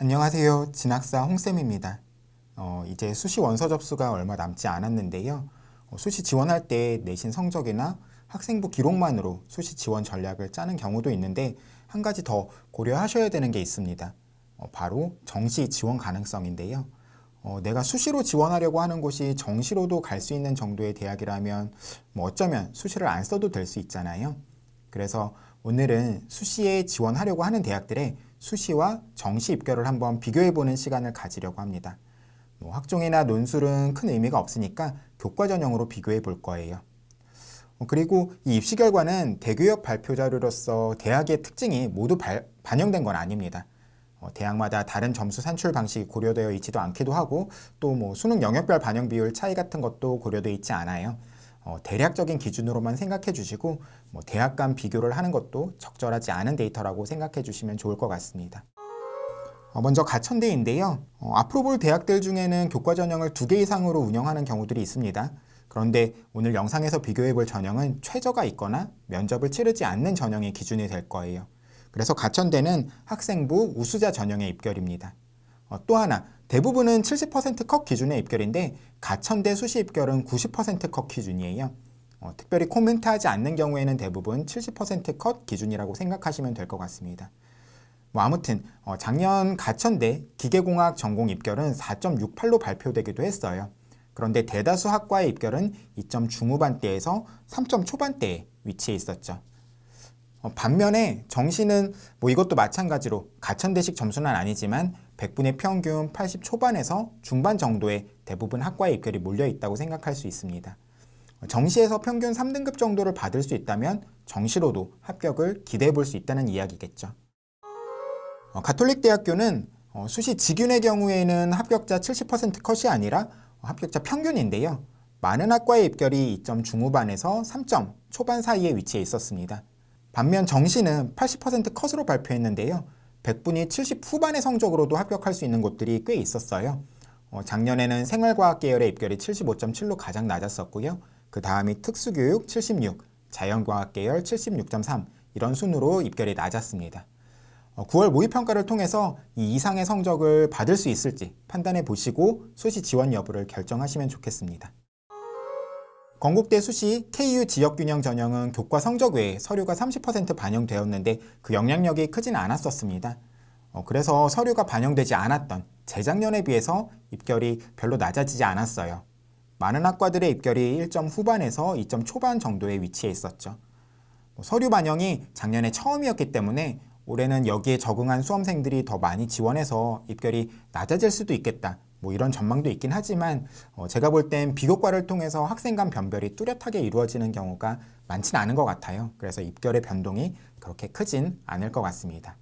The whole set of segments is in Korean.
안녕하세요. 진학사 홍쌤입니다. 어, 이제 수시 원서 접수가 얼마 남지 않았는데요. 어, 수시 지원할 때 내신 성적이나 학생부 기록만으로 수시 지원 전략을 짜는 경우도 있는데 한 가지 더 고려하셔야 되는 게 있습니다. 어, 바로 정시 지원 가능성인데요. 어, 내가 수시로 지원하려고 하는 곳이 정시로도 갈 수 있는 정도의 대학이라면 뭐 어쩌면 수시를 안 써도 될 수 있잖아요. 그래서 오늘은 수시에 지원하려고 하는 대학들의 수시와 정시 입결을 한번 비교해보는 시간을 가지려고 합니다. 뭐 학종이나 논술은 큰 의미가 없으니까 교과 전형으로 비교해 볼 거예요. 어, 그리고 이 입시 결과는 대교역 발표 자료로서 대학의 특징이 모두 발- 반영된 건 아닙니다. 어, 대학마다 다른 점수 산출 방식이 고려되어 있지도 않기도 하고 또 뭐 수능 영역별 반영 비율 차이 같은 것도 고려되어 있지 않아요. 어, 대략적인 기준으로만 생각해 주시고 뭐 대학 간 비교를 하는 것도 적절하지 않은 데이터라고 생각해 주시면 좋을 것 같습니다. 어, 먼저 가천대인데요. 어, 앞으로 볼 대학들 중에는 교과 전형을 두 개 이상으로 운영하는 경우들이 있습니다. 그런데 오늘 영상에서 비교해 볼 전형은 최저가 있거나 면접을 치르지 않는 전형이 기준이 될 거예요. 그래서 가천대는 학생부 우수자 전형의 입결입니다. 어, 또 하나 대부분은 70%컷 기준의 입결인데 가천대 수시 입결은 90%컷 기준이에요. 어, 특별히 코멘트하지 않는 경우에는 대부분 70%컷 기준이라고 생각하시면 될 것 같습니다. 뭐 아무튼 어, 작년 가천대 기계공학 전공 입결은 4.68로 발표되기도 했어요. 그런데 대다수 학과의 입결은 2점 중후반대에서 3점 초반대에 위치해 있었죠. 어, 반면에 정시는 뭐 이것도 마찬가지로 가천대식 점수는 아니지만 100분의 평균 80 초반에서 중반 정도의 대부분 학과의 입결이 몰려 있다고 생각할 수 있습니다. 어, 정시에서 평균 3등급 정도를 받을 수 있다면 정시로도 합격을 기대해 볼 수 있다는 이야기겠죠. 어, 가톨릭 대학교는 어, 수시 직윤의 경우에는 합격자 70% 컷이 아니라 어, 합격자 평균인데요. 많은 학과의 입결이 2점 중후반에서 3점 초반 사이에 위치해 있었습니다. 반면 정시는 80% 컷으로 발표했는데요. 100분이 70 후반의 성적으로도 합격할 수 있는 곳들이 꽤 있었어요. 어, 작년에는 생활과학 계열의 입결이 75.7로 가장 낮았었고요. 그 다음이 특수교육 76, 자연과학 계열 76.3 이런 순으로 입결이 낮았습니다. 어, 9월 모의평가를 통해서 이 이상의 성적을 받을 수 있을지 판단해 보시고 수시 지원 여부를 결정하시면 좋겠습니다. 건국대 수시 KU 지역균형 전형은 교과 성적 외에 서류가 30% 반영되었는데 그 영향력이 크진 않았었습니다. 어, 그래서 서류가 반영되지 않았던 재작년에 비해서 입결이 별로 낮아지지 않았어요. 많은 학과들의 입결이 1점 후반에서 2점 초반 정도에 위치해 있었죠. 뭐 서류 반영이 작년에 처음이었기 때문에 올해는 여기에 적응한 수험생들이 더 많이 지원해서 입결이 낮아질 수도 있겠다. 뭐 이런 전망도 있긴 하지만 어, 제가 볼 땐 비교과를 통해서 학생 간 변별이 뚜렷하게 이루어지는 경우가 많지는 않은 것 같아요. 그래서 입결의 변동이 그렇게 크진 않을 것 같습니다.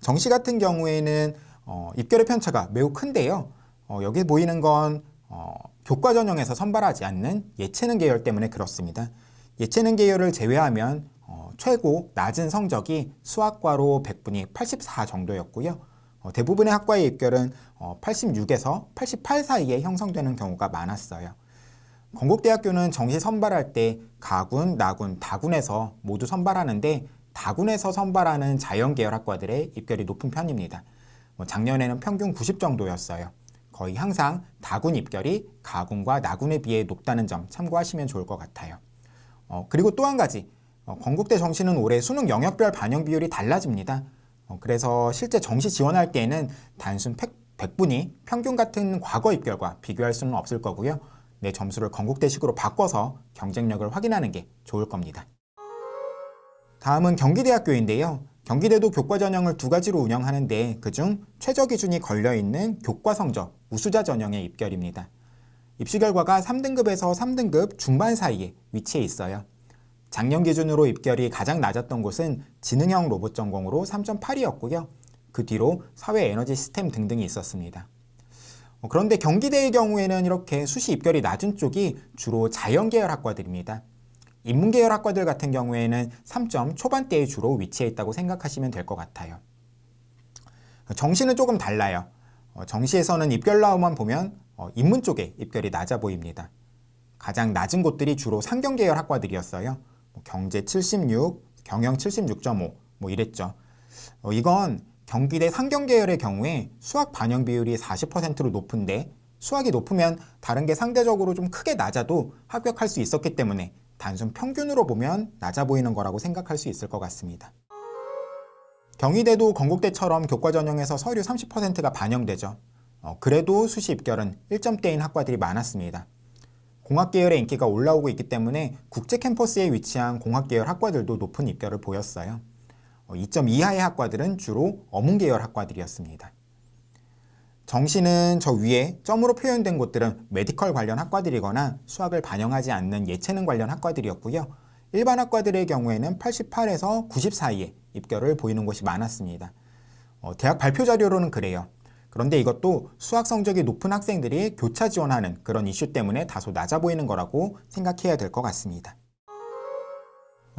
정시 같은 경우에는 어, 입결의 편차가 매우 큰데요. 어, 여기 보이는 건 어, 교과 전형에서 선발하지 않는 예체능 계열 때문에 그렇습니다. 예체능 계열을 제외하면 어, 최고 낮은 성적이 수학과로 100분이 84 정도였고요. 어, 대부분의 학과의 입결은 어, 86에서 88 사이에 형성되는 경우가 많았어요. 건국대학교는 정시 선발할 때 가군, 나군, 다군에서 모두 선발하는데 다군에서 선발하는 자연계열 학과들의 입결이 높은 편입니다. 뭐 작년에는 평균 90 정도였어요. 거의 항상 다군 입결이 가군과 나군에 비해 높다는 점 참고하시면 좋을 것 같아요. 어, 그리고 또 한 가지, 어, 건국대 정시는 올해 수능 영역별 반영 비율이 달라집니다. 어, 그래서 실제 정시 지원할 때에는 단순 100, 분이 평균 같은 과거 입결과 비교할 수는 없을 거고요. 내 점수를 건국대식으로 바꿔서 경쟁력을 확인하는 게 좋을 겁니다. 다음은 경기대학교인데요. 경기대도 교과 전형을 두 가지로 운영하는데 그중 최저 기준이 걸려 있는 교과 성적 우수자 전형의 입결입니다. 입시 결과가 3등급에서 3등급 중반 사이에 위치해 있어요. 작년 기준으로 입결이 가장 낮았던 곳은 지능형 로봇 전공으로 3.8이었고요. 그 뒤로 사회 에너지 시스템 등등이 있었습니다. 어, 그런데 경기대의 경우에는 이렇게 수시 입결이 낮은 쪽이 주로 자연계열 학과들입니다. 인문계열 학과들 같은 경우에는 3점 초반대에 주로 위치해 있다고 생각하시면 될 것 같아요. 정시는 조금 달라요. 어, 정시에서는 입결 나오만 보면 어, 인문 쪽에 입결이 낮아 보입니다. 가장 낮은 곳들이 주로 상경계열 학과들이었어요. 뭐 경제 76, 경영 76.5, 뭐 이랬죠. 어, 이건 경기대 상경 계열의 경우에 수학 반영 비율이 40%로 높은데 수학이 높으면 다른 게 상대적으로 좀 크게 낮아도 합격할 수 있었기 때문에 단순 평균으로 보면 낮아 보이는 거라고 생각할 수 있을 것 같습니다. 경희대도 건국대처럼 교과 전형에서 서류 30%가 반영되죠. 어, 그래도 수시 입결은 1점대인 학과들이 많았습니다. 공학 계열의 인기가 올라오고 있기 때문에 국제 캠퍼스에 위치한 공학 계열 학과들도 높은 입결을 보였어요. 2점 이하의 학과들은 주로 어문 계열 학과들이었습니다. 정시는 저 위에 점으로 표현된 곳들은 메디컬 관련 학과들이거나 수학을 반영하지 않는 예체능 관련 학과들이었고요. 일반 학과들의 경우에는 88에서 90 사이에 입결을 보이는 곳이 많았습니다. 어, 대학 발표 자료로는 그래요. 그런데 이것도 수학 성적이 높은 학생들이 교차 지원하는 그런 이슈 때문에 다소 낮아 보이는 거라고 생각해야 될 것 같습니다.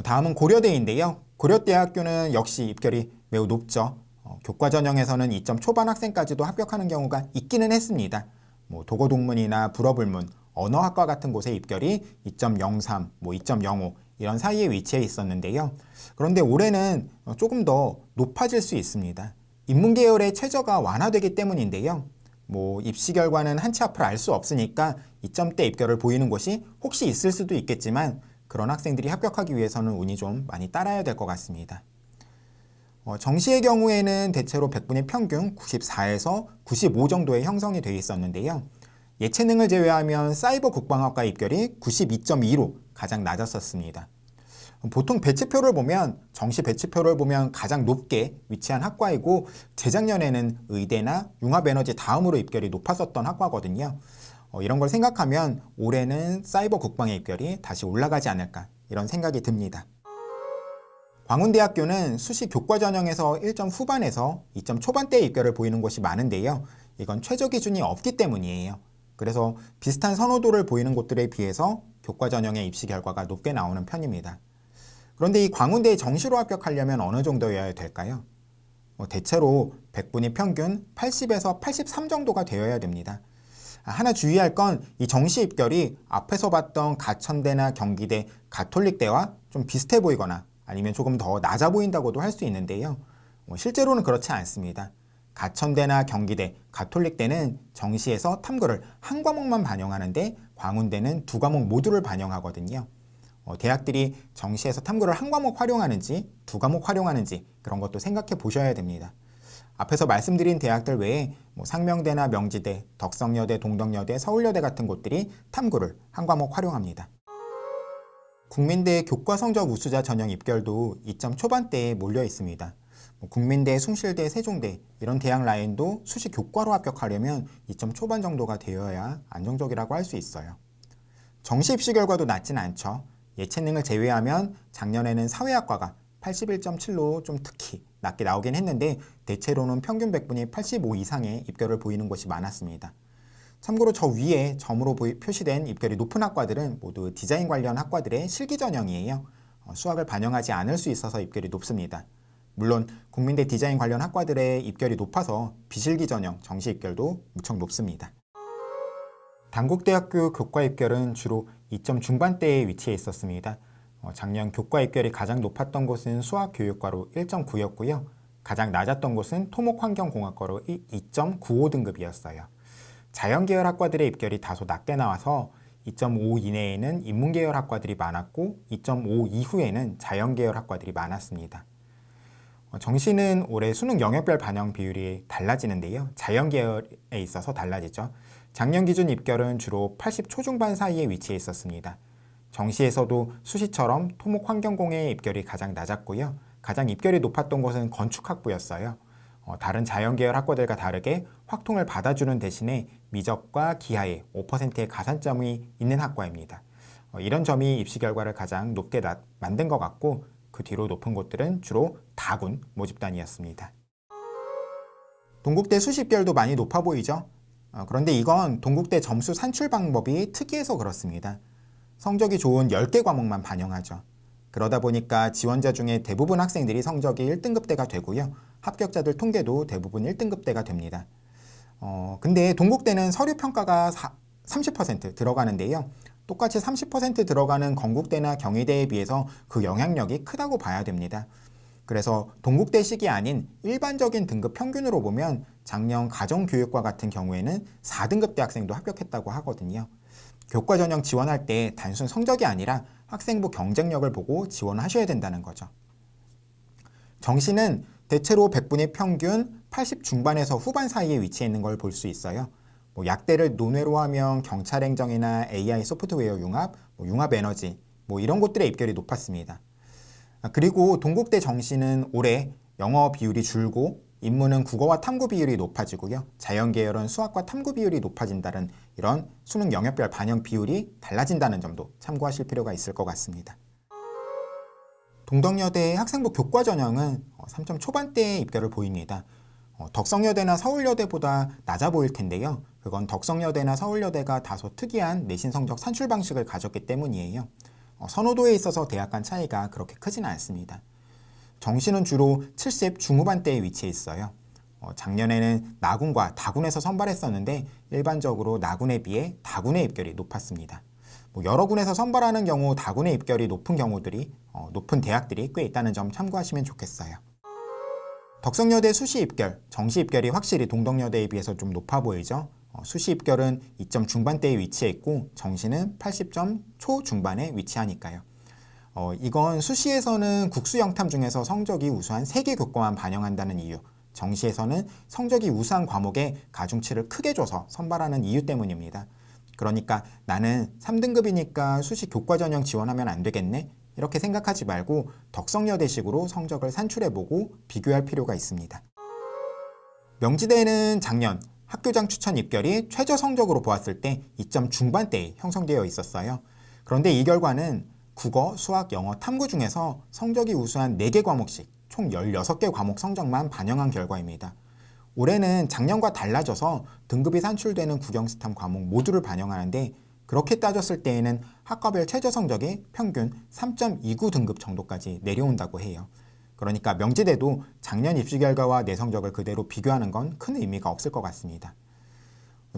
다음은 고려대인데요. 고려대학교는 역시 입결이 매우 높죠. 어, 교과 전형에서는 2점 초반 학생까지도 합격하는 경우가 있기는 했습니다. 뭐 도고 동문이나 불어불문, 언어학과 같은 곳의 입결이 2.03, 뭐 2.05 이런 사이에 위치해 있었는데요. 그런데 올해는 조금 더 높아질 수 있습니다. 인문계열의 최저가 완화되기 때문인데요. 뭐 입시 결과는 한치 앞을 알 수 없으니까 2점대 입결을 보이는 곳이 혹시 있을 수도 있겠지만 그런 학생들이 합격하기 위해서는 운이 좀 많이 따라야 될 것 같습니다. 어, 정시의 경우에는 대체로 100분의 평균 94에서 95 정도의 형성이 되어 있었는데요. 예체능을 제외하면 사이버 국방학과 입결이 92.2로 가장 낮았었습니다. 보통 배치표를 보면 정시 배치표를 보면 가장 높게 위치한 학과이고 재작년에는 의대나 융합에너지 다음으로 입결이 높았었던 학과거든요. 어, 이런 걸 생각하면 올해는 사이버 국방의 입결이 다시 올라가지 않을까 이런 생각이 듭니다. 광운대학교는 수시 교과 전형에서 1점 후반에서 2점 초반대의 입결을 보이는 곳이 많은데요. 이건 최저 기준이 없기 때문이에요. 그래서 비슷한 선호도를 보이는 곳들에 비해서 교과 전형의 입시 결과가 높게 나오는 편입니다. 그런데 이 광운대에 정시로 합격하려면 어느 정도여야 될까요? 뭐 대체로 100분이 평균 80에서 83 정도가 되어야 됩니다. 하나 주의할 건 이 정시 입결이 앞에서 봤던 가천대나 경기대, 가톨릭대와 좀 비슷해 보이거나 아니면 조금 더 낮아 보인다고도 할 수 있는데요. 뭐 실제로는 그렇지 않습니다. 가천대나 경기대, 가톨릭대는 정시에서 탐구를 한 과목만 반영하는데 광운대는 두 과목 모두를 반영하거든요. 어, 대학들이 정시에서 탐구를 한 과목 활용하는지 두 과목 활용하는지 그런 것도 생각해 보셔야 됩니다. 앞에서 말씀드린 대학들 외에 뭐 상명대나 명지대, 덕성여대, 동덕여대, 서울여대 같은 곳들이 탐구를 한 과목 활용합니다. 국민대 교과 성적 우수자 전형 입결도 2점 초반대에 몰려 있습니다. 뭐 국민대, 숭실대, 세종대 이런 대학 라인도 수시 교과로 합격하려면 2점 초반 정도가 되어야 안정적이라고 할 수 있어요. 정시 입시 결과도 낮진 않죠. 예체능을 제외하면 작년에는 사회학과가 81.7로 좀 특히 낮게 나오긴 했는데 대체로는 평균 100분이 85 이상의 입결을 보이는 곳이 많았습니다. 참고로 저 위에 점으로 표시된 입결이 높은 학과들은 모두 디자인 관련 학과들의 실기 전형이에요. 어, 수학을 반영하지 않을 수 있어서 입결이 높습니다. 물론 국민대 디자인 관련 학과들의 입결이 높아서 비실기 전형 정시 입결도 무척 높습니다. 단국대학교 교과 입결은 주로 2점 중반대에 위치해 있었습니다. 어, 작년 교과 입결이 가장 높았던 곳은 수학교육과로 1.9였고요. 가장 낮았던 곳은 토목환경공학과로 2.95 등급이었어요. 자연계열 학과들의 입결이 다소 낮게 나와서 2.5 이내에는 인문계열 학과들이 많았고 2.5 이후에는 자연계열 학과들이 많았습니다. 어, 정시는 올해 수능 영역별 반영 비율이 달라지는데요. 자연계열에 있어서 달라지죠. 작년 기준 입결은 주로 80 초중반 사이에 위치해 있었습니다. 정시에서도 수시처럼 토목환경공의 입결이 가장 낮았고요. 가장 입결이 높았던 곳은 건축학부였어요. 어, 다른 자연계열 학과들과 다르게 확통을 받아주는 대신에 미적과 기하에 5%의 가산점이 있는 학과입니다. 어, 이런 점이 입시 결과를 가장 높게 나, 만든 것 같고 그 뒤로 높은 곳들은 주로 다군 모집단이었습니다. 동국대 수십결도 많이 높아 보이죠? 어, 그런데 이건 동국대 점수 산출 방법이 특이해서 그렇습니다. 성적이 좋은 10개 과목만 반영하죠. 그러다 보니까 지원자 중에 대부분 학생들이 성적이 1등급대가 되고요. 합격자들 통계도 대부분 1등급대가 됩니다. 어, 근데 동국대는 서류 평가가 30% 들어가는데요. 똑같이 30% 들어가는 건국대나 경희대에 비해서 그 영향력이 크다고 봐야 됩니다. 그래서 동국대식이 아닌 일반적인 등급 평균으로 보면 작년 가정교육과 같은 경우에는 4등급 대 학생도 합격했다고 하거든요. 교과 전형 지원할 때 단순 성적이 아니라 학생부 경쟁력을 보고 지원하셔야 된다는 거죠. 정시는 대체로 100분의 평균 80 중반에서 후반 사이에 위치해 있는 걸 볼 수 있어요. 뭐 약대를 논외로 하면 경찰 행정이나 AI 소프트웨어 융합, 뭐 융합 에너지 뭐 이런 곳들의 입결이 높았습니다. 아, 그리고 동국대 정시는 올해 영어 비율이 줄고 인문은 국어와 탐구 비율이 높아지고요. 자연계열은 수학과 탐구 비율이 높아진다는 이런 수능 영역별 반영 비율이 달라진다는 점도 참고하실 필요가 있을 것 같습니다. 동덕여대의 학생부 교과 전형은 3점 초반대의 입결을 보입니다. 어, 덕성여대나 서울여대보다 낮아 보일 텐데요. 그건 덕성여대나 서울여대가 다소 특이한 내신 성적 산출 방식을 가졌기 때문이에요. 어, 선호도에 있어서 대학 간 차이가 그렇게 크지는 않습니다. 정시는 주로 70 중후반대에 위치해 있어요. 어, 작년에는 나군과 다군에서 선발했었는데 일반적으로 나군에 비해 다군의 입결이 높았습니다. 뭐 여러 군에서 선발하는 경우 다군의 입결이 높은 경우들이 어, 높은 대학들이 꽤 있다는 점 참고하시면 좋겠어요. 덕성여대 수시 입결, 정시 입결이 확실히 동덕여대에 비해서 좀 높아 보이죠. 어, 수시 입결은 2점 중반대에 위치해 있고 정시는 80점 초중반에 위치하니까요. 어, 이건 수시에서는 국수 영탐 중에서 성적이 우수한 세개 교과만 반영한다는 이유, 정시에서는 성적이 우수한 과목에 가중치를 크게 줘서 선발하는 이유 때문입니다. 그러니까 나는 3등급이니까 수시 교과 전형 지원하면 안 되겠네? 이렇게 생각하지 말고 덕성여대식으로 성적을 산출해보고 비교할 필요가 있습니다. 명지대는 작년 학교장 추천 입결이 최저 성적으로 보았을 때 2점 중반대에 형성되어 있었어요. 그런데 이 결과는 국어, 수학, 영어, 탐구 중에서 성적이 우수한 4개 과목씩 총 16개 과목 성적만 반영한 결과입니다. 올해는 작년과 달라져서 등급이 산출되는 국영스탐 과목 모두를 반영하는데 그렇게 따졌을 때에는 학과별 최저 성적이 평균 3.29 등급 정도까지 내려온다고 해요. 그러니까 명지대도 작년 입시 결과와 내 성적을 그대로 비교하는 건 큰 의미가 없을 것 같습니다.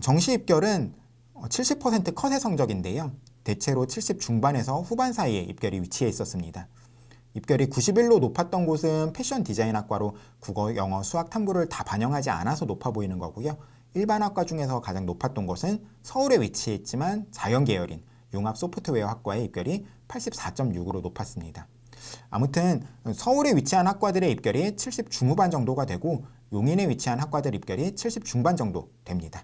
정시 입결은 70% 컷의 성적인데요. 대체로 70 중반에서 후반 사이에 입결이 위치해 있었습니다. 입결이 91로 높았던 곳은 패션 디자인학과로 국어, 영어, 수학 탐구를 다 반영하지 않아서 높아 보이는 거고요. 일반 학과 중에서 가장 높았던 곳은 서울에 위치했지만 자연 계열인 융합 소프트웨어 학과의 입결이 84.6으로 높았습니다. 아무튼 서울에 위치한 학과들의 입결이 70 중후반 정도가 되고 용인에 위치한 학과들 입결이 70 중반 정도 됩니다.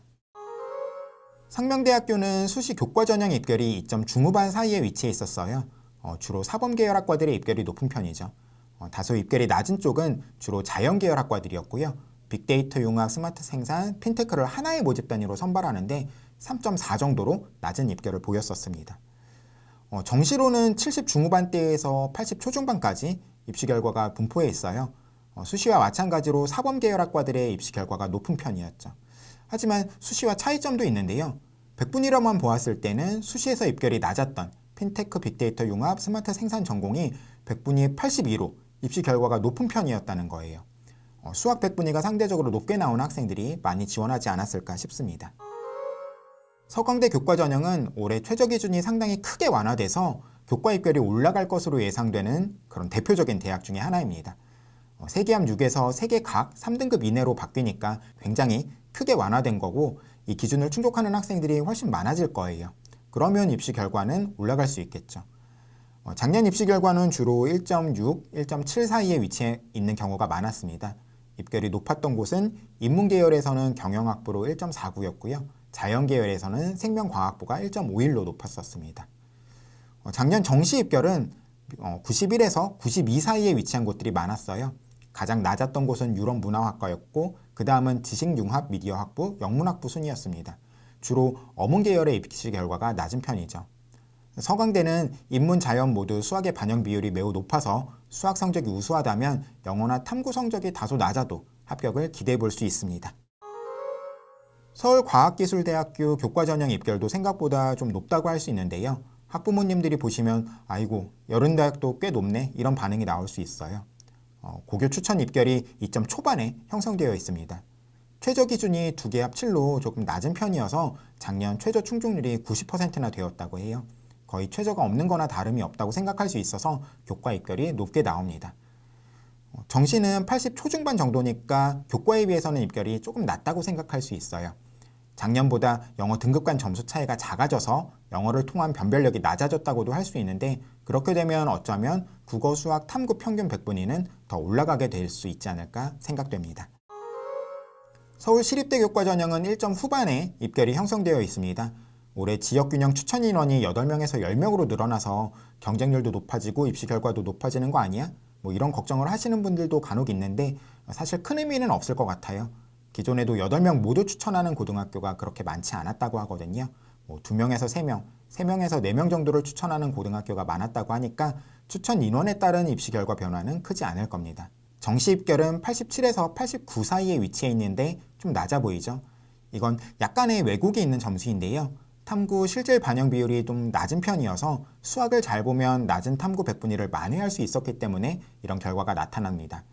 상명대학교는 수시 교과 전형 입결이 2점 중후반 사이에 위치해 있었어요. 어, 주로 사범 계열 학과들의 입결이 높은 편이죠. 어, 다소 입결이 낮은 쪽은 주로 자연 계열 학과들이었고요. 빅데이터 융합 스마트 생산, 핀테크를 하나의 모집 단위로 선발하는데 3.4 정도로 낮은 입결을 보였었습니다. 어, 정시로는 70 중후반대에서 80 초중반까지 입시 결과가 분포해 있어요. 어, 수시와 마찬가지로 사범 계열 학과들의 입시 결과가 높은 편이었죠. 하지만 수시와 차이점도 있는데요. 100분이라만 보았을 때는 수시에서 입결이 낮았던 핀테크 빅데이터 융합 스마트 생산 전공이 100분위 82로 입시 결과가 높은 편이었다는 거예요. 어, 수학 100분위가 상대적으로 높게 나온 학생들이 많이 지원하지 않았을까 싶습니다. 서강대 교과 전형은 올해 최저 기준이 상당히 크게 완화돼서 교과 입결이 올라갈 것으로 예상되는 그런 대표적인 대학 중의 하나입니다. 어, 세계함 6에서 세계 각 3등급 이내로 바뀌니까 굉장히 크게 완화된 거고 이 기준을 충족하는 학생들이 훨씬 많아질 거예요. 그러면 입시 결과는 올라갈 수 있겠죠. 어, 작년 입시 결과는 주로 1.6, 1.7 사이에 위치해 있는 경우가 많았습니다. 입결이 높았던 곳은 인문계열에서는 경영학부로 1.49였고요. 자연계열에서는 생명과학부가 1.51로 높았었습니다. 어, 작년 정시 입결은 91에서 어, 92 사이에 위치한 곳들이 많았어요. 가장 낮았던 곳은 유럽 문화학과였고 그 다음은 지식융합 미디어학부, 영문학부 순이었습니다. 주로 어문 계열의 입시 결과가 낮은 편이죠. 서강대는 인문, 자연 모두 수학의 반영 비율이 매우 높아서 수학 성적이 우수하다면 영어나 탐구 성적이 다소 낮아도 합격을 기대해 볼 수 있습니다. 서울과학기술대학교 교과 전형 입결도 생각보다 좀 높다고 할 수 있는데요. 학부모님들이 보시면 아이고 여른대학도 꽤 높네 이런 반응이 나올 수 있어요. 어, 고교 추천 입결이 2점 초반에 형성되어 있습니다. 최저 기준이 두 개 합 7로 조금 낮은 편이어서 작년 최저 충족률이 90%나 되었다고 해요. 거의 최저가 없는 거나 다름이 없다고 생각할 수 있어서 교과 입결이 높게 나옵니다. 어, 정시는 80 초중반 정도니까 교과에 비해서는 입결이 조금 낮다고 생각할 수 있어요. 작년보다 영어 등급 간 점수 차이가 작아져서 영어를 통한 변별력이 낮아졌다고도 할 수 있는데 그렇게 되면 어쩌면 국어, 수학, 탐구 평균 100분위는 더 올라가게 될 수 있지 않을까 생각됩니다. 서울 시립대 교과 전형은 1점 후반에 입결이 형성되어 있습니다. 올해 지역균형 추천 인원이 8명에서 10명으로 늘어나서 경쟁률도 높아지고 입시 결과도 높아지는 거 아니야? 뭐 이런 걱정을 하시는 분들도 간혹 있는데 사실 큰 의미는 없을 것 같아요. 기존에도 8명 모두 추천하는 고등학교가 그렇게 많지 않았다고 하거든요. 뭐 2명에서 3명, 3명에서 4명 정도를 추천하는 고등학교가 많았다고 하니까 추천 인원에 따른 입시 결과 변화는 크지 않을 겁니다. 정시 입결은 87에서 89 사이에 위치해 있는데 좀 낮아 보이죠? 이건 약간의 왜곡이 있는 점수인데요. 탐구 실질 반영 비율이 좀 낮은 편이어서 수학을 잘 보면 낮은 탐구 100분위를 만회할 수 있었기 때문에 이런 결과가 나타납니다.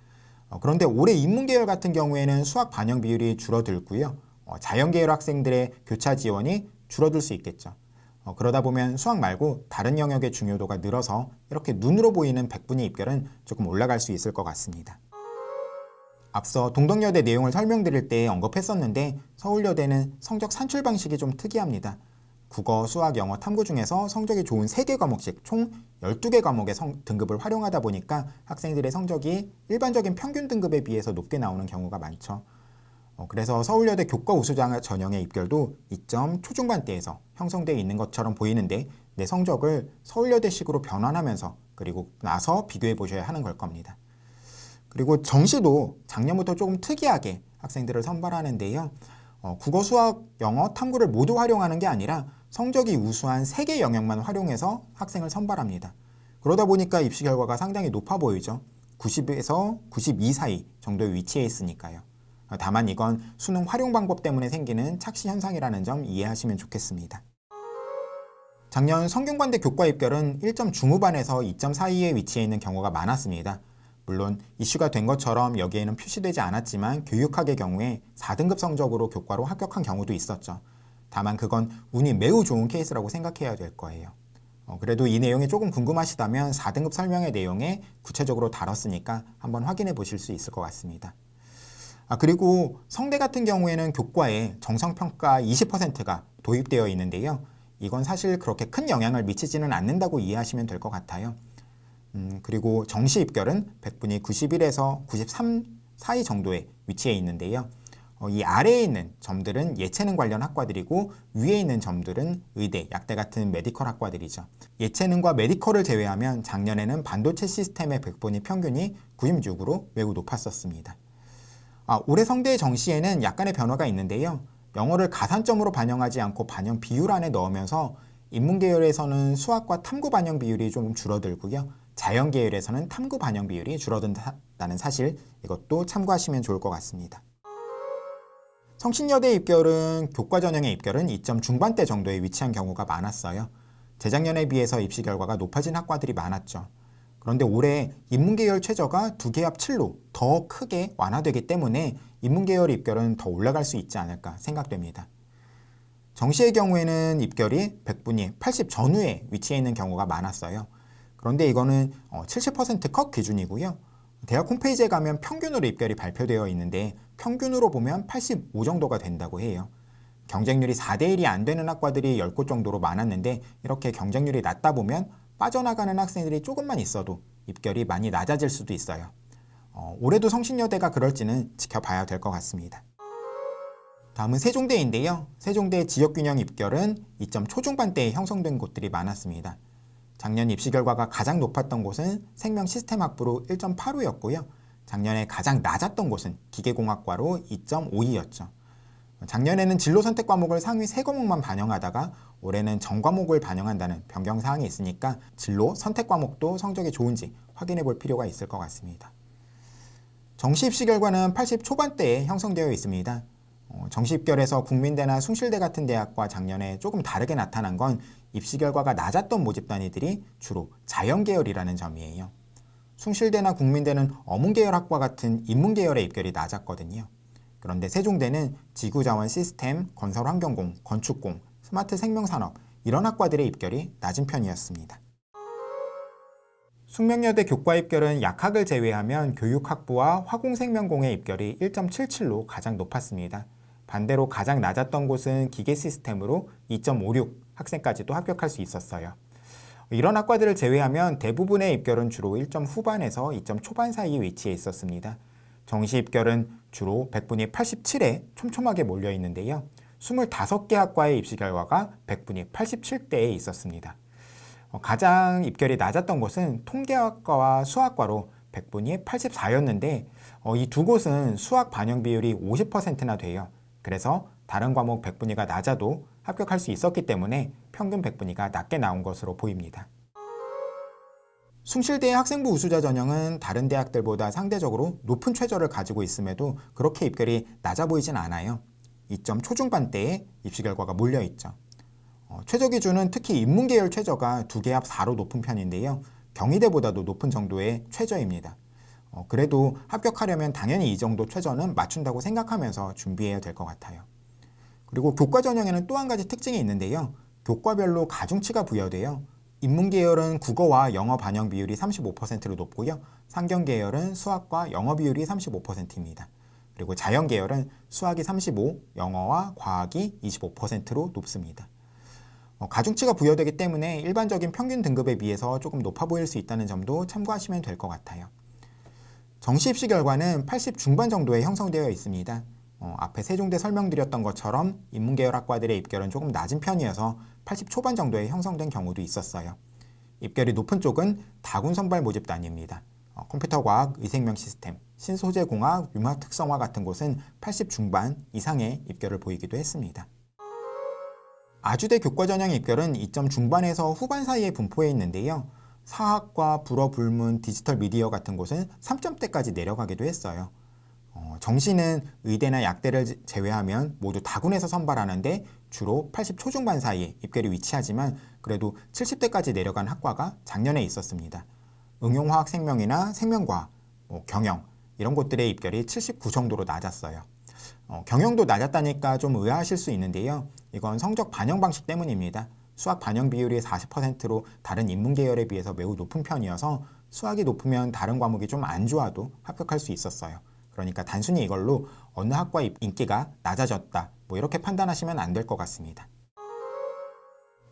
어, 그런데 올해 인문계열 같은 경우에는 수학 반영 비율이 줄어들고요. 어, 자연계열 학생들의 교차 지원이 줄어들 수 있겠죠. 어, 그러다 보면 수학 말고 다른 영역의 중요도가 늘어서 이렇게 눈으로 보이는 100분위 입결은 조금 올라갈 수 있을 것 같습니다. 앞서 동덕여대 내용을 설명드릴 때 언급했었는데 서울여대는 성적 산출 방식이 좀 특이합니다. 국어, 수학, 영어, 탐구 중에서 성적이 좋은 3개 과목씩 총 12개 과목의 성, 등급을 활용하다 보니까 학생들의 성적이 일반적인 평균 등급에 비해서 높게 나오는 경우가 많죠. 어, 그래서 서울여대 교과 우수자 전형의 입결도 2점 초중반대에서 형성되어 있는 것처럼 보이는데 내 성적을 서울여대식으로 변환하면서 그리고 나서 비교해 보셔야 하는 걸 겁니다. 그리고 정시도 작년부터 조금 특이하게 학생들을 선발하는데요. 어, 국어, 수학, 영어, 탐구를 모두 활용하는 게 아니라 성적이 우수한 3개 영역만 활용해서 학생을 선발합니다. 그러다 보니까 입시 결과가 상당히 높아 보이죠. 90에서 92 사이 정도의 위치에 있으니까요. 다만 이건 수능 활용 방법 때문에 생기는 착시 현상이라는 점 이해하시면 좋겠습니다. 작년 성균관대 교과 입결은 1점 중후반에서 2점 사이에 위치해 있는 경우가 많았습니다. 물론 이슈가 된 것처럼 여기에는 표시되지 않았지만 교육학의 경우에 4등급 성적으로 교과로 합격한 경우도 있었죠. 다만 그건 운이 매우 좋은 케이스라고 생각해야 될 거예요. 어, 그래도 이 내용이 조금 궁금하시다면 4등급 설명의 내용에 구체적으로 다뤘으니까 한번 확인해 보실 수 있을 것 같습니다. 아, 그리고 성대 같은 경우에는 교과에 정성평가 20%가 도입되어 있는데요. 이건 사실 그렇게 큰 영향을 미치지는 않는다고 이해하시면 될 것 같아요. 음, 그리고 정시 입결은 100분이 91에서 93 사이 정도에 위치해 있는데요. 어, 이 아래에 있는 점들은 예체능 관련 학과들이고 위에 있는 점들은 의대, 약대 같은 메디컬 학과들이죠. 예체능과 메디컬을 제외하면 작년에는 반도체 시스템의 100분위 평균이 96으로 매우 높았었습니다. 아, 올해 성대 정시에는 약간의 변화가 있는데요. 영어를 가산점으로 반영하지 않고 반영 비율 안에 넣으면서 인문 계열에서는 수학과 탐구 반영 비율이 좀 줄어들고요. 자연 계열에서는 탐구 반영 비율이 줄어든다는 사실 이것도 참고하시면 좋을 것 같습니다. 성신여대 입결은 교과 전형의 입결은 2점 중반대 정도에 위치한 경우가 많았어요. 재작년에 비해서 입시 결과가 높아진 학과들이 많았죠. 그런데 올해 인문계열 최저가 두 개 합 7로 더 크게 완화되기 때문에 인문계열 입결은 더 올라갈 수 있지 않을까 생각됩니다. 정시의 경우에는 입결이 100분위 80 전후에 위치해 있는 경우가 많았어요. 그런데 이거는 70%컷 어, 기준이고요. 대학 홈페이지에 가면 평균으로 입결이 발표되어 있는데 평균으로 보면 85 정도가 된다고 해요. 경쟁률이 4대 1이 안 되는 학과들이 10곳 정도로 많았는데 이렇게 경쟁률이 낮다 보면 빠져나가는 학생들이 조금만 있어도 입결이 많이 낮아질 수도 있어요. 어, 올해도 성신여대가 그럴지는 지켜봐야 될 것 같습니다. 다음은 세종대인데요. 세종대 지역균형 입결은 2점 초중반대에 형성된 곳들이 많았습니다. 작년 입시 결과가 가장 높았던 곳은 생명시스템학부로 1.85였고요. 작년에 가장 낮았던 곳은 기계공학과로 2.52였죠. 작년에는 진로 선택 과목을 상위 3과목만 반영하다가 올해는 전 과목을 반영한다는 변경 사항이 있으니까 진로 선택 과목도 성적이 좋은지 확인해 볼 필요가 있을 것 같습니다. 정시 입시 결과는 80 초반대에 형성되어 있습니다. 어, 정시 입결에서 국민대나 숭실대 같은 대학과 작년에 조금 다르게 나타난 건 입시 결과가 낮았던 모집 단위들이 주로 자연 계열이라는 점이에요. 숭실대나 국민대는 어문 계열 학과 같은 인문 계열의 입결이 낮았거든요. 그런데 세종대는 지구자원 시스템, 건설환경공, 건축공, 스마트 생명산업 이런 학과들의 입결이 낮은 편이었습니다. 숙명여대 교과 입결은 약학을 제외하면 교육학부와 화공생명공의 입결이 1.77로 가장 높았습니다. 반대로 가장 낮았던 곳은 기계 시스템으로 2.56 학생까지도 합격할 수 있었어요. 이런 학과들을 제외하면 대부분의 입결은 주로 1점 후반에서 2점 초반 사이에 위치해 있었습니다. 정시 입결은 주로 100분위 87에 촘촘하게 몰려 있는데요. 25개 학과의 입시 결과가 100분위 87대에 있었습니다. 어, 가장 입결이 낮았던 곳은 통계학과와 수학과로 100분위 84였는데 어, 이두 곳은 수학 반영 비율이 50%나 돼요. 그래서 다른 과목 100분위가 낮아도 합격할 수 있었기 때문에 평균 100분위가 낮게 나온 것으로 보입니다. 숭실대의 학생부 우수자 전형은 다른 대학들보다 상대적으로 높은 최저를 가지고 있음에도 그렇게 입결이 낮아 보이진 않아요. 2점 초중반대에 입시 결과가 몰려 있죠. 어, 최저 기준은 특히 인문계열 최저가 두 개 합 4로 높은 편인데요. 경희대보다도 높은 정도의 최저입니다. 어, 그래도 합격하려면 당연히 이 정도 최저는 맞춘다고 생각하면서 준비해야 될 것 같아요. 그리고 교과 전형에는 또 한 가지 특징이 있는데요. 교과별로 가중치가 부여돼요. 인문계열은 국어와 영어 반영 비율이 35%로 높고요. 상경계열은 수학과 영어 비율이 35%입니다. 그리고 자연계열은 수학이 35, 영어와 과학이 25%로 높습니다. 어, 가중치가 부여되기 때문에 일반적인 평균 등급에 비해서 조금 높아 보일 수 있다는 점도 참고하시면 될 것 같아요. 정시 입시 결과는 80 중반 정도에 형성되어 있습니다. 어, 앞에 세종대 설명드렸던 것처럼 인문계열 학과들의 입결은 조금 낮은 편이어서 80 초반 정도에 형성된 경우도 있었어요. 입결이 높은 쪽은 다군 선발 모집단입니다. 어, 컴퓨터과학, 의생명 시스템, 신소재공학, 융합 특성화 같은 곳은 80 중반 이상의 입결을 보이기도 했습니다. 아주대 교과 전형 입결은 2점 중반에서 후반 사이에 분포해 있는데요. 사학과 불어, 불문, 디지털 미디어 같은 곳은 3점대까지 내려가기도 했어요. 어, 정시는 의대나 약대를 제외하면 모두 다군에서 선발하는데 주로 80 초 중반 사이에 입결이 위치하지만 그래도 70대까지 내려간 학과가 작년에 있었습니다. 응용화학 생명이나 생명과학, 뭐 경영 이런 곳들의 입결이 79 정도로 낮았어요. 어, 경영도 낮았다니까 좀 의아하실 수 있는데요. 이건 성적 반영 방식 때문입니다. 수학 반영 비율이 40%로 다른 인문 계열에 비해서 매우 높은 편이어서 수학이 높으면 다른 과목이 좀 안 좋아도 합격할 수 있었어요. 그러니까 단순히 이걸로 어느 학과 인기가 낮아졌다 뭐 이렇게 판단하시면 안 될 것 같습니다.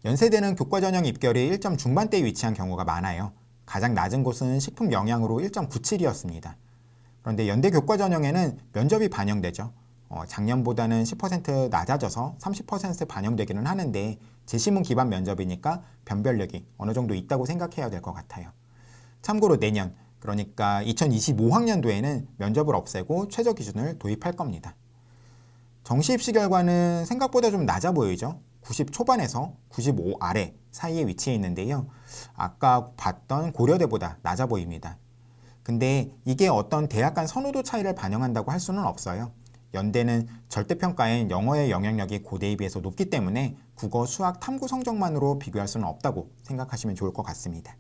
연세대는 교과 전형 입결이 1점 중반대에 위치한 경우가 많아요. 가장 낮은 곳은 식품 영양으로 1.97이었습니다. 그런데 연대 교과 전형에는 면접이 반영되죠. 어, 작년보다는 10% 낮아져서 30% 반영되기는 하는데 재시문 기반 면접이니까 변별력이 어느 정도 있다고 생각해야 될 것 같아요. 참고로 내년 그러니까 2025학년도에는 면접을 없애고 최저 기준을 도입할 겁니다. 정시 입시 결과는 생각보다 좀 낮아 보이죠? 90 초반에서 95 아래 사이에 위치해 있는데요. 아까 봤던 고려대보다 낮아 보입니다. 근데 이게 어떤 대학 간 선호도 차이를 반영한다고 할 수는 없어요. 연대는 절대평가엔 영어의 영향력이 고대에 비해서 높기 때문에 국어, 수학, 탐구 성적만으로 비교할 수는 없다고 생각하시면 좋을 것 같습니다.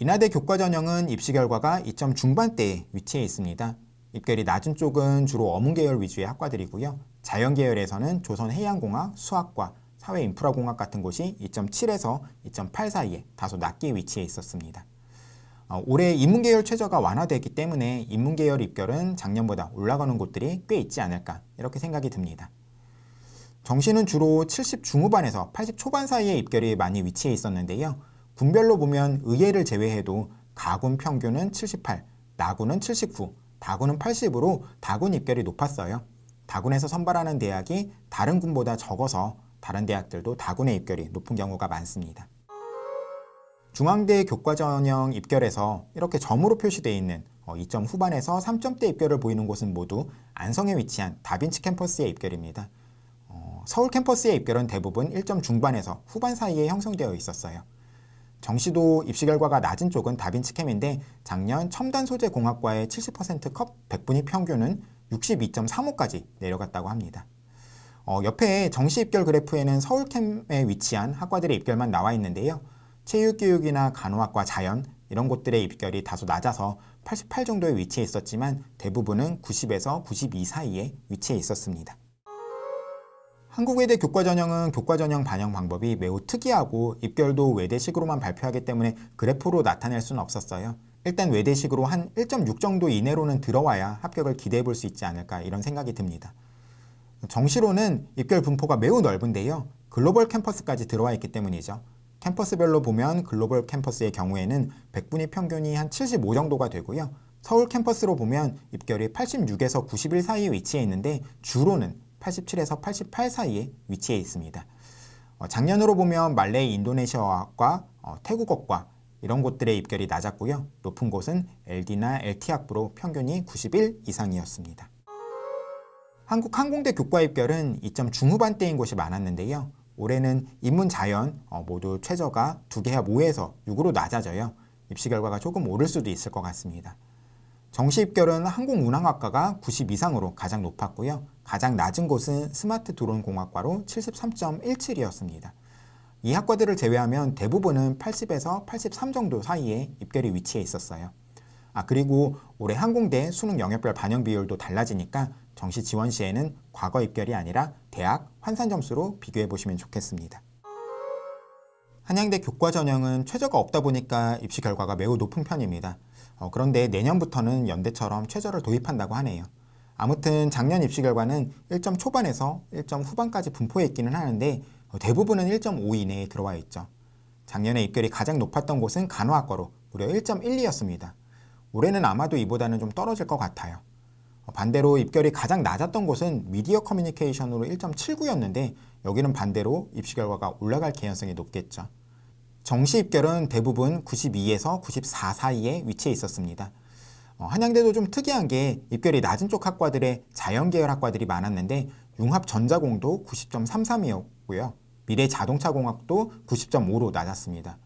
인하대 교과 전형은 입시 결과가 2점 중반대에 위치해 있습니다. 입결이 낮은 쪽은 주로 어문 계열 위주의 학과들이고요. 자연 계열에서는 조선 해양공학, 수학과 사회 인프라공학 같은 곳이 2.7에서 2.8 사이에 다소 낮게 위치해 있었습니다. 어, 올해 인문계열 최저가 완화되기 때문에 인문계열 입결은 작년보다 올라가는 곳들이 꽤 있지 않을까 이렇게 생각이 듭니다. 정시는 주로 70 중후반에서 80 초반 사이에 입결이 많이 위치해 있었는데요. 군별로 보면 의예를 제외해도 가군 평균은 78, 나군은 79, 다군은 80으로 다군 입결이 높았어요. 다군에서 선발하는 대학이 다른 군보다 적어서 다른 대학들도 다군의 입결이 높은 경우가 많습니다. 중앙대 교과 전형 입결에서 이렇게 점으로 표시되어 있는 2점 어, 후반에서 3점대 입결을 보이는 곳은 모두 안성에 위치한 다빈치 캠퍼스의 입결입니다. 어, 서울 캠퍼스의 입결은 대부분 1점 중반에서 후반 사이에 형성되어 있었어요. 정시도 입시 결과가 낮은 쪽은 다빈치 캠인데 작년 첨단 소재 공학과의 70%컵 100분위 평균은 62.35까지 내려갔다고 합니다. 어, 옆에 정시 입결 그래프에는 서울캠에 위치한 학과들의 입결만 나와 있는데요. 체육교육이나 간호학과 자연 이런 곳들의 입결이 다소 낮아서 88 정도에 위치해 있었지만 대부분은 90에서 92 사이에 위치해 있었습니다. 한국외대 교과 전형은 교과 전형 반영 방법이 매우 특이하고 입결도 외대식으로만 발표하기 때문에 그래프로 나타낼 수는 없었어요. 일단 외대식으로 한 1.6 정도 이내로는 들어와야 합격을 기대해 볼 수 있지 않을까 이런 생각이 듭니다. 정시로는 입결 분포가 매우 넓은데요. 글로벌 캠퍼스까지 들어와 있기 때문이죠. 캠퍼스별로 보면 글로벌 캠퍼스의 경우에는 100분위 평균이 한 75 정도가 되고요. 서울 캠퍼스로 보면 입결이 86에서 91 사이에 위치해 있는데 주로는 87에서 88 사이에 위치해 있습니다. 어, 작년으로 보면 말레이 인도네시아과 어, 태국어과 이런 곳들의 입결이 낮았고요. 높은 곳은 LD나 LT 학부로 평균이 91 이상이었습니다. 한국 항공대 교과 입결은 2점 중후반대인 곳이 많았는데요. 올해는 인문 자연 어, 모두 최저가 두 개합 5에서 6으로 낮아져요. 입시 결과가 조금 오를 수도 있을 것 같습니다. 정시 입결은 항공운항학과가 90 이상으로 가장 높았고요. 가장 낮은 곳은 스마트 드론 공학과로 73.17이었습니다. 이 학과들을 제외하면 대부분은 80에서 83 정도 사이에 입결이 위치해 있었어요. 아, 그리고 올해 항공대 수능 영역별 반영 비율도 달라지니까 정시 지원 시에는 과거 입결이 아니라 대학 환산 점수로 비교해 보시면 좋겠습니다. 한양대 교과 전형은 최저가 없다 보니까 입시 결과가 매우 높은 편입니다. 어, 그런데 내년부터는 연대처럼 최저를 도입한다고 하네요. 아무튼 작년 입시 결과는 1점 초반에서 1점 후반까지 분포해 있기는 하는데 어, 대부분은 1.5 이내에 들어와 있죠. 작년에 입결이 가장 높았던 곳은 간호학과로 무려 1.12였습니다. 올해는 아마도 이보다는 좀 떨어질 것 같아요. 어, 반대로 입결이 가장 낮았던 곳은 미디어 커뮤니케이션으로 1.79였는데 여기는 반대로 입시 결과가 올라갈 개연성이 높겠죠. 정시 입결은 대부분 92에서 94 사이에 위치해 있었습니다. 어, 한양대도 좀 특이한 게 입결이 낮은 쪽 학과들의 자연계열 학과들이 많았는데 융합전자공도 90.33이었고요. 미래자동차공학도 90.5로 낮았습니다.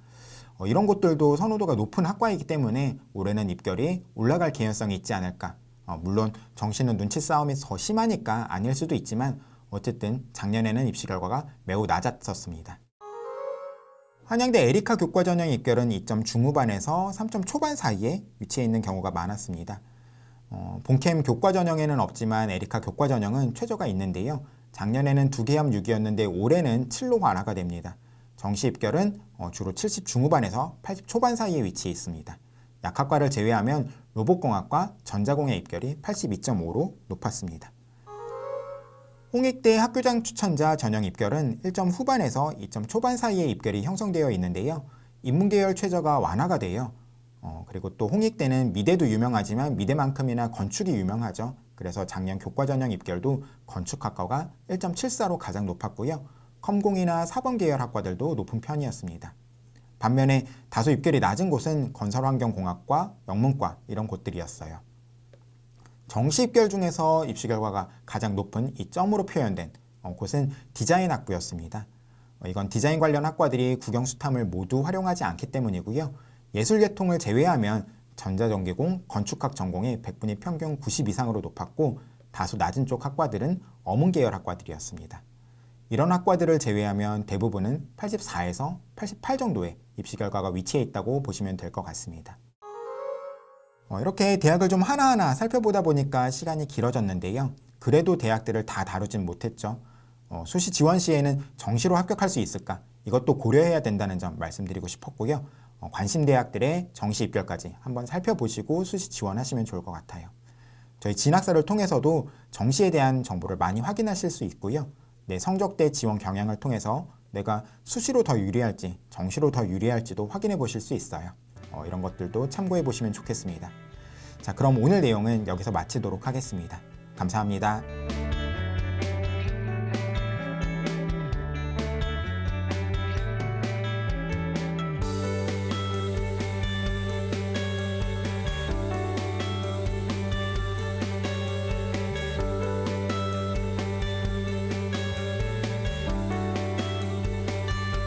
어, 이런 곳들도 선호도가 높은 학과이기 때문에 올해는 입결이 올라갈 개연성이 있지 않을까. 어, 물론 정시는 눈치 싸움이 더 심하니까 아닐 수도 있지만 어쨌든 작년에는 입시 결과가 매우 낮았었습니다. 한양대 에리카 교과 전형 입결은 2점 중후반에서 3점 초반 사이에 위치해 있는 경우가 많았습니다. 어, 본캠 교과 전형에는 없지만 에리카 교과 전형은 최저가 있는데요. 작년에는 두 개합 6이었는데 올해는 7로 완화가 됩니다. 정시 입결은 어, 주로 70 중후반에서 80 초반 사이에 위치해 있습니다. 약학과를 제외하면 로봇공학과 전자공의 입결이 82.5로 높았습니다. 홍익대 학교장 추천자 전형 입결은 1점 후반에서 2점 초반 사이에 입결이 형성되어 있는데요. 인문계열 최저가 완화가 돼요. 어, 그리고 또 홍익대는 미대도 유명하지만 미대만큼이나 건축이 유명하죠. 그래서 작년 교과 전형 입결도 건축학과가 1.74로 가장 높았고요. 컴공이나 사범 계열 학과들도 높은 편이었습니다. 반면에 다소 입결이 낮은 곳은 건설환경공학과, 영문과 이런 곳들이었어요. 정시 입결 중에서 입시 결과가 가장 높은 이 점으로 표현된 어, 곳은 디자인 학부였습니다. 어, 이건 디자인 관련 학과들이 국영수탐을 모두 활용하지 않기 때문이고요. 예술계통을 제외하면 전자전기공, 건축학 전공의 100분위 평균 90 이상으로 높았고 다소 낮은 쪽 학과들은 어문 계열 학과들이었습니다. 이런 학과들을 제외하면 대부분은 84에서 88 정도의 입시 결과가 위치해 있다고 보시면 될 것 같습니다. 어, 이렇게 대학을 좀 하나하나 살펴보다 보니까 시간이 길어졌는데요. 그래도 대학들을 다 다루진 못했죠. 어, 수시 지원 시에는 정시로 합격할 수 있을까? 이것도 고려해야 된다는 점 말씀드리고 싶었고요. 어, 관심 대학들의 정시 입결까지 한번 살펴보시고 수시 지원하시면 좋을 것 같아요. 저희 진학사를 통해서도 정시에 대한 정보를 많이 확인하실 수 있고요. 내 성적대 지원 경향을 통해서 내가 수시로 더 유리할지 정시로 더 유리할지도 확인해 보실 수 있어요. 어, 이런 것들도 참고해 보시면 좋겠습니다. 자, 그럼 오늘 내용은 여기서 마치도록 하겠습니다. 감사합니다.